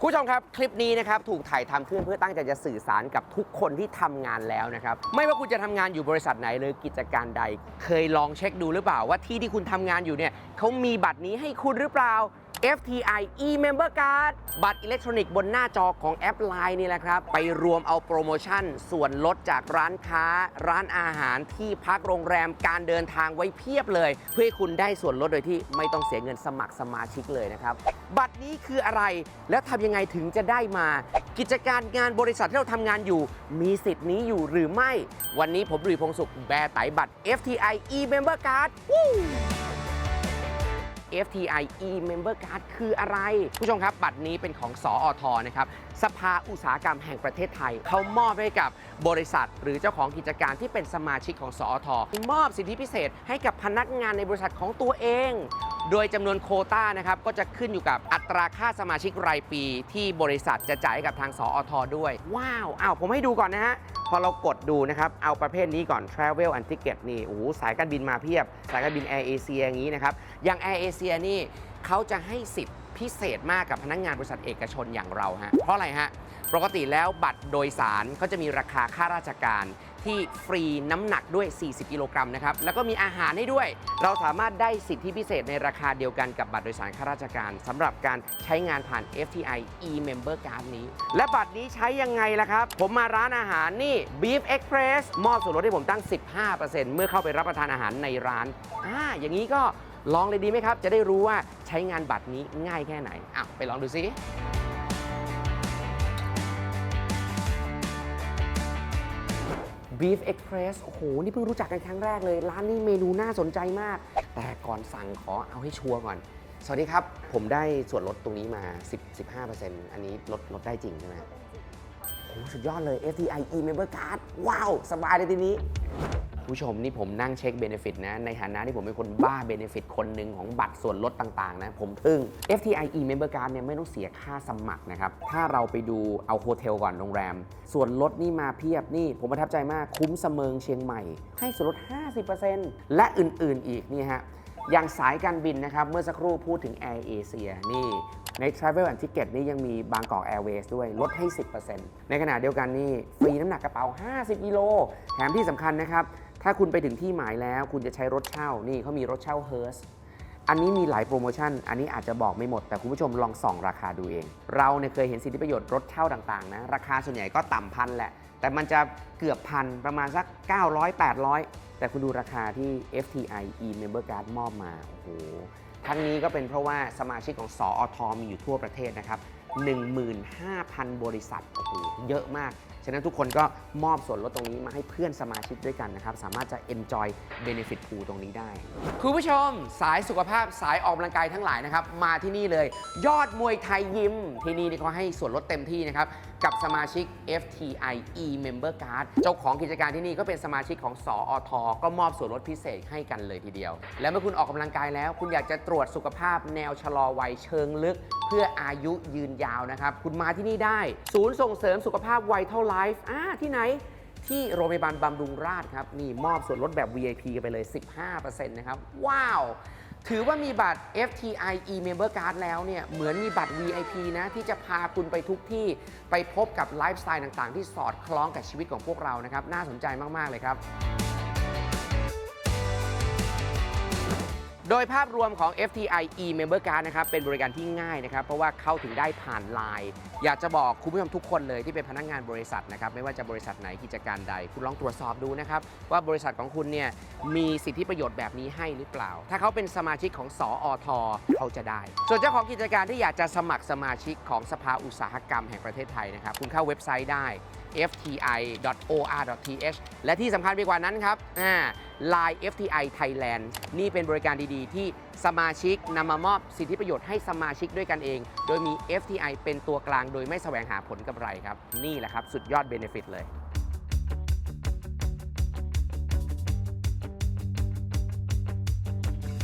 คุณผู้ชมครับ คลิปนี้นะครับถูกถ่ายทำขึ้นเพื่อตั้งใจจะสื่อสารกับทุกคนที่ทำงานแล้วนะครับ ไม่ว่าคุณจะทำงานอยู่บริษัทไหนเลยกิจการใด เคยลองเช็คดูหรือเปล่าว่าที่ที่คุณทำงานอยู่เนี่ยเขามีบัตรนี้ให้คุณหรือเปล่า FTI e-member card บัตรอิเล็กทรอนิกส์บนหน้าจอของแอป Line นี่แหละครับ ไปรวมเอาโปรโมชั่น ส่วนลดจากร้านค้า ร้านอาหารที่พักโรงแรมการเดินทางไว้เพียบเลย เพื่อให้คุณได้ส่วนลดโดยที่ไม่ต้องเสียเงินสมัครสมาชิกเลยนะครับ บัตรนี้คืออะไรแล้วทำยังไงถึงจะได้มา กิจการงานบริษัทที่เราทำงานอยู่ มีสิทธิ์นี้อยู่หรือไม่ วันนี้ผมดุยพงศุขแบร์ไตบัตร FTI e-member card วู้ FTI e-member card คืออะไร ผู้ชมครับ บัตรนี้เป็นของสออทนะครับสภาอุตสาหกรรมแห่งประเทศไทย เขามอบให้กับบริษัท หรือเจ้าของกิจการที่เป็นสมาชิกของสอทมอบสิทธิพิเศษให้กับพนักงานในบริษัทของตัวเอง โดยจำนวนโคต้านะครับก็จะขึ้นอยู่กับอัตราค่าสมาชิกรายปี ที่บริษัทจะจ่ายให้กับทางสอทด้วย ว้าวอ้าวผมให้ดูก่อนนะฮะ พอเรากดดูนะครับเอาประเภทนี้ก่อน Travel and Ticket นี่โอ้สายการบินมาเพียบ สายการบิน Air Asia อย่างนี้นะครับอย่าง Air Asia นี่เขาจะให้สิทธิ์พิเศษมากกับพนักงานบริษัทเอกชนอย่างเราฮะเพราะอะไรฮะปกติแล้วบัตรโดยสารเขาจะมีราคาค่าราชการ ที่ฟรีน้ำหนักด้วย 40 กิโลกรัมนะครับ แล้วก็มีอาหารให้ด้วย เราสามารถได้สิทธิพิเศษในราคาเดียวกันกับบัตรโดยสารข้าราชการสำหรับการใช้งานผ่าน FTI e-member card นี้ และบัตรนี้ใช้ยังไงล่ะครับ ผมมาร้านอาหารนี่ Beef Express มอบส่วนลดให้ผมตั้ง 15%เมื่อเข้าไปรับประทานอาหารในร้านอ่าอย่างนี้ก็ลองเลยดีไหมครับ จะได้รู้ว่าใช้งานบัตรนี้ง่ายแค่ไหนอะไปลองดูซิ Beef Express โอ้โห นี่เพิ่งรู้จักกันครั้งแรกเลย ร้านนี้เมนูน่าสนใจมาก แต่ก่อนสั่งขอเอาให้ชัวร์ก่อน สวัสดีครับ ผมได้ส่วนลดตรงนี้มา 10 15%อันนี้ลดลดได้จริงใช่ไหมโอ้โหสุดยอดเลย FTI e-member card ว้าว สบายเลยทีนี้ ผู้ชมนี่ผมนั่งเช็คเบนฟิตนะ ในฐานะที่ผมเป็นคนบ้าเบนฟิตคนหนึ่งของบัตรส่วนลดต่าง ๆ นะ ผมทึ่ง FTI e-member card เนี่ยไม่ต้องเสียค่าสมัครนะครับ ถ้าเราไปดูเอาโฮเทลก่อนโรงแรม ส่วนลดนี่มาเพียบนี่ ผมประทับใจมากคุ้มเสมิงเชียงใหม่ ให้ส่วนลด 50%และอื่นๆอีกนี่ฮะอย่างสายการบินนะครับ เมื่อสักครู่พูดถึง Air Asia นี่ใน Travel and Ticket นี่ยังมีบางกอก Airways ด้วย ลดให้ 10%ในขณะเดียวกันนี่ ฟรีน้ำหนักกระเป๋า 50กิโลแถมที่สำคัญนะครับ ถ้าคุณไปถึงที่หมายแล้วคุณจะใช้รถเช่านี่เขามีรถเช่า h e r s อันนี้มีหลายโปรโมชั่น อันนี้อาจจะบอกไม่หมด แต่คุณผู้ชมลองส่องราคาดูเอง เราเนี่ยเคยเห็นสิทธิประโยชน์รถเช่าต่างๆนะราคาส่วนใหญ่ก็ต่ำพันแหละ แต่มันจะเกือบพันประมาณสัก 900 800 แต่คุณดูราคาที่ FTI e-member card มอบมาโอ้โหทั้งนี้ก็เป็นเพราะว่าสมาชิกของสออทมีอยู่ทั่วประเทศนะครับ15,000 บริษัทโอ้โหเยอะมาก ฉะนั้นทุกคนก็มอบส่วนลดตรงนี้มาให้เพื่อนสมาชิกด้วยกันนะครับ สามารถจะ enjoy benefit pool ตรงนี้ได้ คุณผู้ชมสายสุขภาพสายออกกำลังกายทั้งหลายนะครับ มาที่นี่เลย ยอดมวยไทยยิม ที่นี่นี่เขาให้ส่วนลดเต็มที่นะครับ กับสมาชิก FTI e-member card เจ้าของกิจการที่นี่ก็เป็นสมาชิกของสออทก็มอบส่วนลดพิเศษให้กันเลยทีเดียว และเมื่อคุณออกกำลังกายแล้ว คุณอยากจะตรวจสุขภาพแนวชะลอวัยเชิงลึก เพื่ออายุยืนยาวนะครับ คุณมาที่นี่ได้ ศูนย์ส่งเสริมสุขภาพไวเท่าไลฟ์อ่าที่ไหนที่โรงพยาบาลบำรุงราษฎร์ครับนี่มอบส่วนลดแบบ VIP กันไปเลย 15%นะครับ ว้าว ถือว่ามีบัตร FTI e-member card แล้วเนี่ย เหมือนมีบัตร VIP นะ ที่จะพาคุณไปทุกที่ไปพบกับไลฟ์สไตล์ต่างๆ ที่สอดคล้องกับชีวิตของพวกเรานะครับ น่าสนใจมาก ๆ เลยครับ โดยภาพรวมของ FTI e-member card นะครับเป็นบริการที่ง่ายนะครับ เพราะว่าเข้าถึงได้ผ่านไลน์อยากจะบอกคุณผู้ชมทุกคนเลยที่เป็นพนักงานบริษัทนะครับ ไม่ว่าจะบริษัทไหนกิจการใด คุณลองตรวจสอบดูนะครับ ว่าบริษัทของคุณเนี่ยมีสิทธิประโยชน์แบบนี้ให้หรือเปล่า ถ้าเขาเป็นสมาชิกของสออทเขาจะได้ ส่วนเจ้าของกิจการที่อยากจะสมัครสมาชิกของสภาอุตสาหกรรมแห่งประเทศไทยนะครับคุณเข้าเว็บไซต์ได้ fti.or.th และที่สำคัญไปกว่านั้นครับอ่า Line FTI Thailand นี่เป็นบริการดีๆ ที่สมาชิกนำมามอบสิทธิประโยชน์ให้สมาชิกด้วยกันเอง โดยมี FTI เป็นตัวกลางโดยไม่แสวงหาผลกำไรครับ นี่แหละครับ สุดยอดเบนฟิตเลย